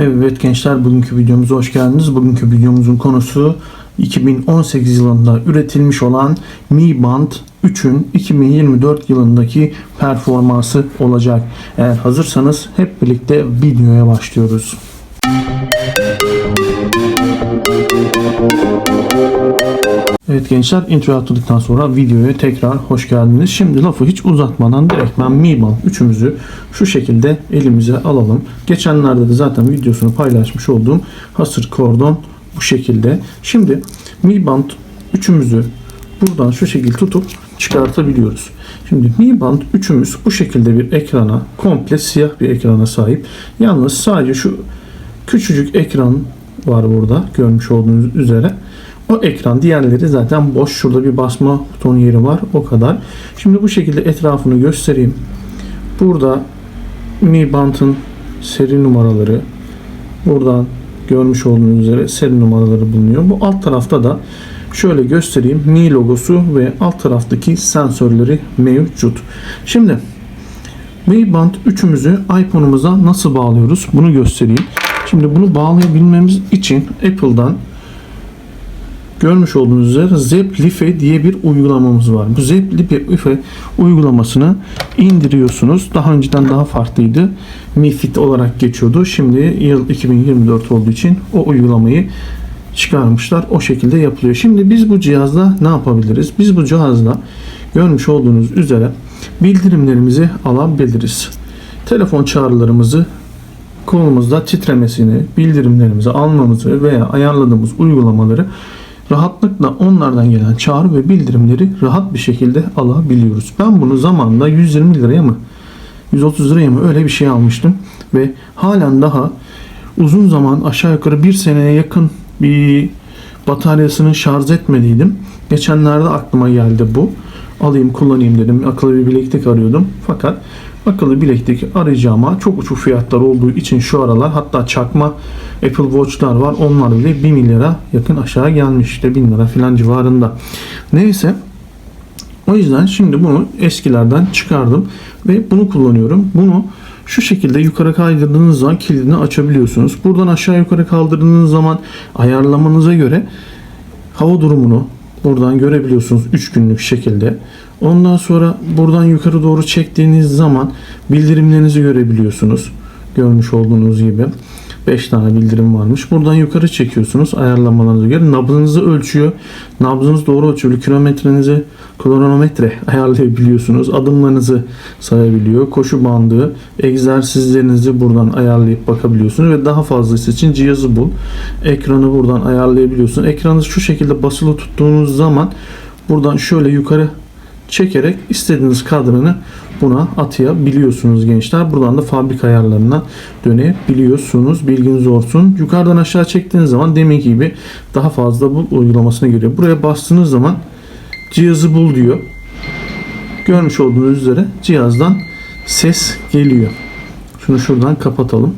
Evet gençler bugünkü videomuza hoş geldiniz. Bugünkü videomuzun konusu 2018 yılında üretilmiş olan Mi Band 3'ün 2024 yılındaki performansı olacak. Eğer hazırsanız hep birlikte videoya başlıyoruz. Evet gençler intro atladıktan sonra videoya tekrar hoş geldiniz. Şimdi lafı hiç uzatmadan direkt ben Mi Band 3'ümüzü şu şekilde elimize alalım. Geçenlerde de zaten videosunu paylaşmış olduğum hasır kordon bu şekilde. Şimdi Mi Band 3'ümüzü buradan şu şekilde tutup çıkartabiliyoruz. Şimdi Mi Band 3'ümüz bu şekilde bir ekrana, komple siyah bir ekrana sahip. Yalnız sadece şu küçücük ekran var burada görmüş olduğunuz üzere. O ekran diğerleri zaten boş. Şurada bir basma butonu yeri var. O kadar. Şimdi bu şekilde etrafını göstereyim. Burada Mi Band'ın seri numaraları buradan görmüş olduğunuz üzere seri numaraları bulunuyor. Bu alt tarafta da şöyle göstereyim. Mi logosu ve alt taraftaki sensörleri mevcut. Şimdi Mi Band 3'ümüzü iPhone'umuza nasıl bağlıyoruz? Bunu göstereyim. Şimdi bunu bağlayabilmemiz için Apple'dan görmüş olduğunuz üzere Zeplife diye bir uygulamamız var. Bu Zeplife uygulamasını indiriyorsunuz. Daha önceden daha farklıydı. Mi Fit olarak geçiyordu. Şimdi yıl 2024 olduğu için o uygulamayı çıkarmışlar. O şekilde yapılıyor. Şimdi biz bu cihazla ne yapabiliriz? Biz bu cihazla görmüş olduğunuz üzere bildirimlerimizi alabiliriz. Telefon çağrılarımızı kolumuzda titremesini, bildirimlerimizi almamızı veya ayarladığımız uygulamaları rahatlıkla onlardan gelen çağrı ve bildirimleri rahat bir şekilde alabiliyoruz. Ben bunu zamanında 120 liraya mı 130 liraya mı öyle bir şey almıştım ve halen daha uzun zaman aşağı yukarı bir seneye yakın bir bataryasını şarj etmediydim. Geçenlerde aklıma geldi bu. Alayım kullanayım dedim. Akıllı bir bileklik arıyordum. Fakat akıllı bileklik arayacağıma çok uçuk fiyatlar olduğu için şu aralar hatta çakma Apple Watch'lar var. Onlar bile 1 milyara yakın aşağı gelmiş. işte 1000 lira falan civarında. Neyse o yüzden şimdi bunu eskilerden çıkardım ve bunu kullanıyorum. Bunu şu şekilde yukarı kaydırdığınız zaman kilidini açabiliyorsunuz. Buradan aşağı yukarı kaldırdığınız zaman ayarlamanıza göre hava durumunu buradan görebiliyorsunuz 3 günlük şekilde. Ondan sonra buradan yukarı doğru çektiğiniz zaman bildirimlerinizi görebiliyorsunuz. Görmüş olduğunuz gibi. 5 tane bildirim varmış. Buradan yukarı çekiyorsunuz ayarlamalarınıza göre. Nabzınızı ölçüyor. Nabzınız doğru ölçülü. Kilometrenizi kronometre ayarlayabiliyorsunuz. Adımlarınızı sayabiliyor. Koşu bandı, egzersizlerinizi buradan ayarlayıp bakabiliyorsunuz ve daha fazlası için cihazı bul. Ekranı buradan ayarlayabiliyorsunuz. Ekranı şu şekilde basılı tuttuğunuz zaman buradan şöyle yukarı çekerek istediğiniz kadranı buna atayabiliyorsunuz gençler. Buradan da fabrika ayarlarına dönebiliyorsunuz. Bilginiz olsun. Yukarıdan aşağı çektiğiniz zaman demek gibi daha fazla bu uygulamasına geliyor. Buraya bastığınız zaman cihazı bul diyor. Görmüş olduğunuz üzere cihazdan ses geliyor. Şunu şuradan kapatalım.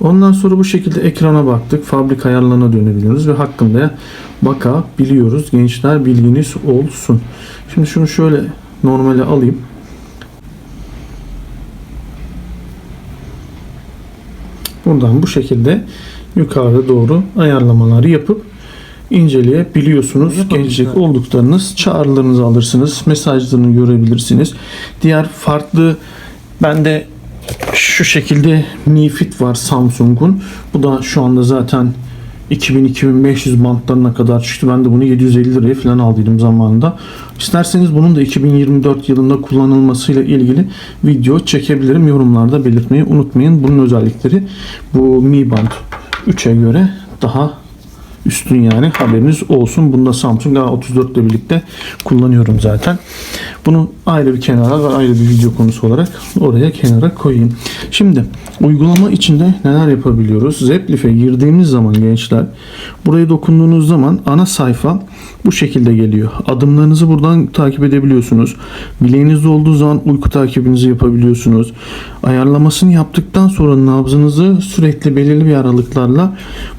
Ondan sonra bu şekilde ekrana baktık. Fabrika ayarlarına dönebiliyoruz ve hakkında bakabiliyoruz. Gençler bilginiz olsun. Şimdi şunu şöyle normale alayım. Buradan bu şekilde yukarı doğru ayarlamaları yapıp inceleyebiliyorsunuz. Gelecek olduklarınız çağrılarınızı alırsınız. Mesajlarını görebilirsiniz. Diğer farklı bende şu şekilde Mi Fit var Samsung'un. Bu da şu anda zaten 2000-2500 bantlarına kadar çıktı. Ben de bunu 750 liraya falan aldıydım zamanında. İsterseniz bunun da 2024 yılında kullanılmasıyla ilgili video çekebilirim. Yorumlarda belirtmeyi unutmayın. Bunun özellikleri bu Mi Band 3'e göre daha üstün yani haberiniz olsun. Bunda Samsung A34 ile birlikte kullanıyorum zaten. Bunu ayrı bir kenara ve ayrı bir video konusu olarak oraya kenara koyayım. Şimdi uygulama içinde neler yapabiliyoruz? Zeplif'e girdiğimiz zaman gençler buraya dokunduğunuz zaman ana sayfa bu şekilde geliyor. Adımlarınızı buradan takip edebiliyorsunuz. Bileğinizde olduğu zaman uyku takibinizi yapabiliyorsunuz. Ayarlamasını yaptıktan sonra nabzınızı sürekli belirli bir aralıklarla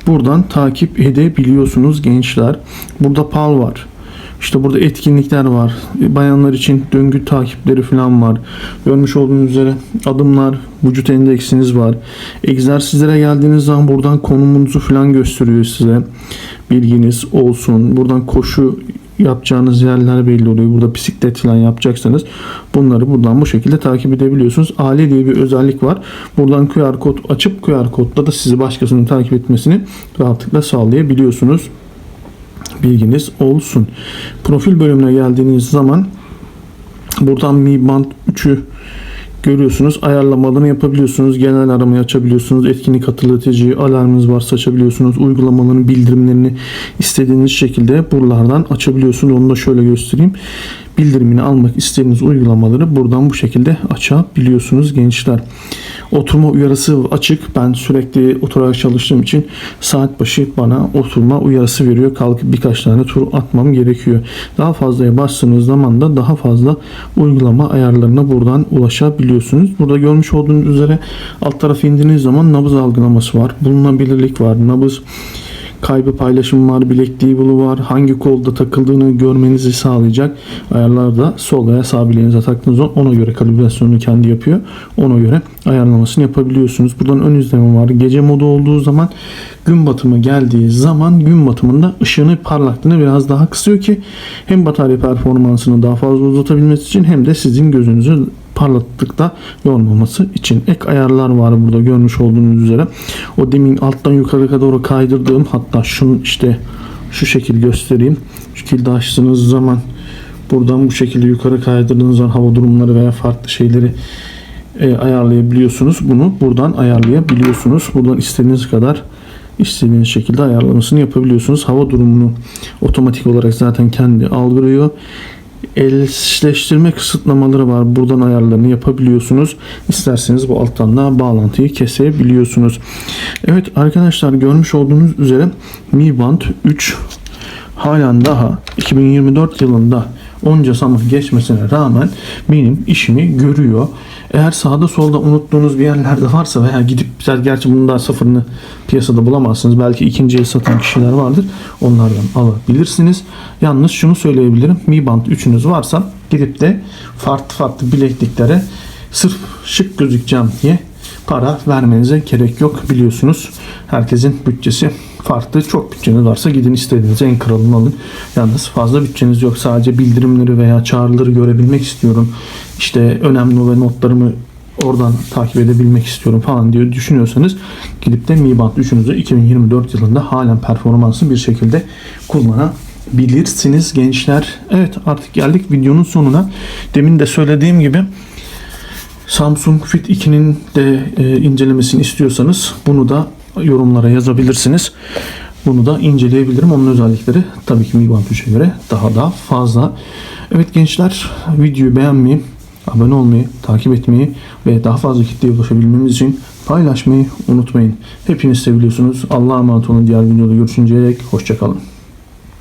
buradan takip edebiliyorsunuz gençler. Burada PAL var. İşte burada etkinlikler var. Bayanlar için döngü takipleri falan var. Görmüş olduğunuz üzere adımlar, vücut endeksiniz var. Egzersizlere geldiğiniz zaman buradan konumunuzu falan gösteriyor size. Bilginiz olsun. Buradan koşu yapacağınız yerler belli oluyor. Burada bisiklet falan yapacaksanız bunları buradan bu şekilde takip edebiliyorsunuz. Ali diye bir özellik var. Buradan QR kod açıp QR kodla da sizi başkasının takip etmesini rahatlıkla sağlayabiliyorsunuz. Bilginiz olsun. Profil bölümüne geldiğiniz zaman buradan Mi Band 3'ü görüyorsunuz. Ayarlamalarını yapabiliyorsunuz. Genel aramayı açabiliyorsunuz. Etkinlik hatırlatıcı, alarmınız varsa açabiliyorsunuz. Uygulamaların bildirimlerini istediğiniz şekilde buralardan açabiliyorsunuz. Onu da şöyle göstereyim. Bildirimini almak istediğiniz uygulamaları buradan bu şekilde açabiliyorsunuz gençler. Oturma uyarısı açık. Ben sürekli oturarak çalıştığım için saat başı bana oturma uyarısı veriyor. Kalkıp birkaç tane tur atmam gerekiyor. Daha fazlaya bastığınız zaman da daha fazla uygulama ayarlarına buradan ulaşabiliyorsunuz. Burada görmüş olduğunuz üzere alt tarafa indiğiniz zaman nabız algılaması var. Bulunabilirlik var. Nabız kaybı paylaşım var, bilekliği bulu var. Hangi kolda takıldığını görmenizi sağlayacak ayarlarda sol veya sağ bileğinize taktığınız zaman ona göre kalibrasyonunu kendi yapıyor. Ona göre ayarlamasını yapabiliyorsunuz. Buradan ön izleme var. Gece modu olduğu zaman gün batımı geldiği zaman gün batımında ışığını parlaklığını biraz daha kısıyor ki hem batarya performansını daha fazla uzatabilmesi için hem de sizin gözünüzü parlaklıkta yormaması için ek ayarlar var burada görmüş olduğunuz üzere. O demin alttan yukarı doğru kaydırdığım hatta şunu işte şu şekil göstereyim. Şu şekilde açtığınız zaman buradan bu şekilde yukarı kaydırdığınız zaman hava durumları veya farklı şeyleri e, ayarlayabiliyorsunuz. Bunu buradan ayarlayabiliyorsunuz. Buradan istediğiniz kadar istediğiniz şekilde ayarlamasını yapabiliyorsunuz. Hava durumunu otomatik olarak zaten kendi algılıyor. Eşleştirme kısıtlamaları var. Buradan ayarlarını yapabiliyorsunuz. İsterseniz bu alttan da bağlantıyı kesebiliyorsunuz. Evet arkadaşlar görmüş olduğunuz üzere Mi Band 3 halen daha 2024 yılında onca zaman geçmesine rağmen benim işimi görüyor. Eğer sağda solda unuttuğunuz bir yerlerde varsa veya gidip gerçi bunun daha sıfırını piyasada bulamazsınız. Belki ikinci el satan kişiler vardır. Onlardan alabilirsiniz. Yalnız şunu söyleyebilirim. Mi Band 3'ünüz varsa gidip de farklı farklı bilekliklere sırf şık gözükeceğim diye para vermenize gerek yok biliyorsunuz. Herkesin bütçesi farklı. Çok bütçeniz varsa gidin istediğiniz en kralını alın. Yalnız fazla bütçeniz yok. Sadece bildirimleri veya çağrıları görebilmek istiyorum. İşte önemli ve notlarımı oradan takip edebilmek istiyorum falan diye düşünüyorsanız gidip de Mi Band 3'ünüzü 2024 yılında halen performanslı bir şekilde kullanabilirsiniz gençler. Evet artık geldik videonun sonuna. Demin de söylediğim gibi Samsung Fit 2'nin de e, incelemesini istiyorsanız bunu da yorumlara yazabilirsiniz. Bunu da inceleyebilirim. Onun özellikleri tabii ki Mi Band 3'e göre daha da fazla. Evet gençler videoyu beğenmeyi, abone olmayı, takip etmeyi ve daha fazla kitleye ulaşabilmemiz için paylaşmayı unutmayın. Hepiniz seviyorsunuz. Allah'a emanet olun. Diğer videoda görüşünceye dek hoşçakalın.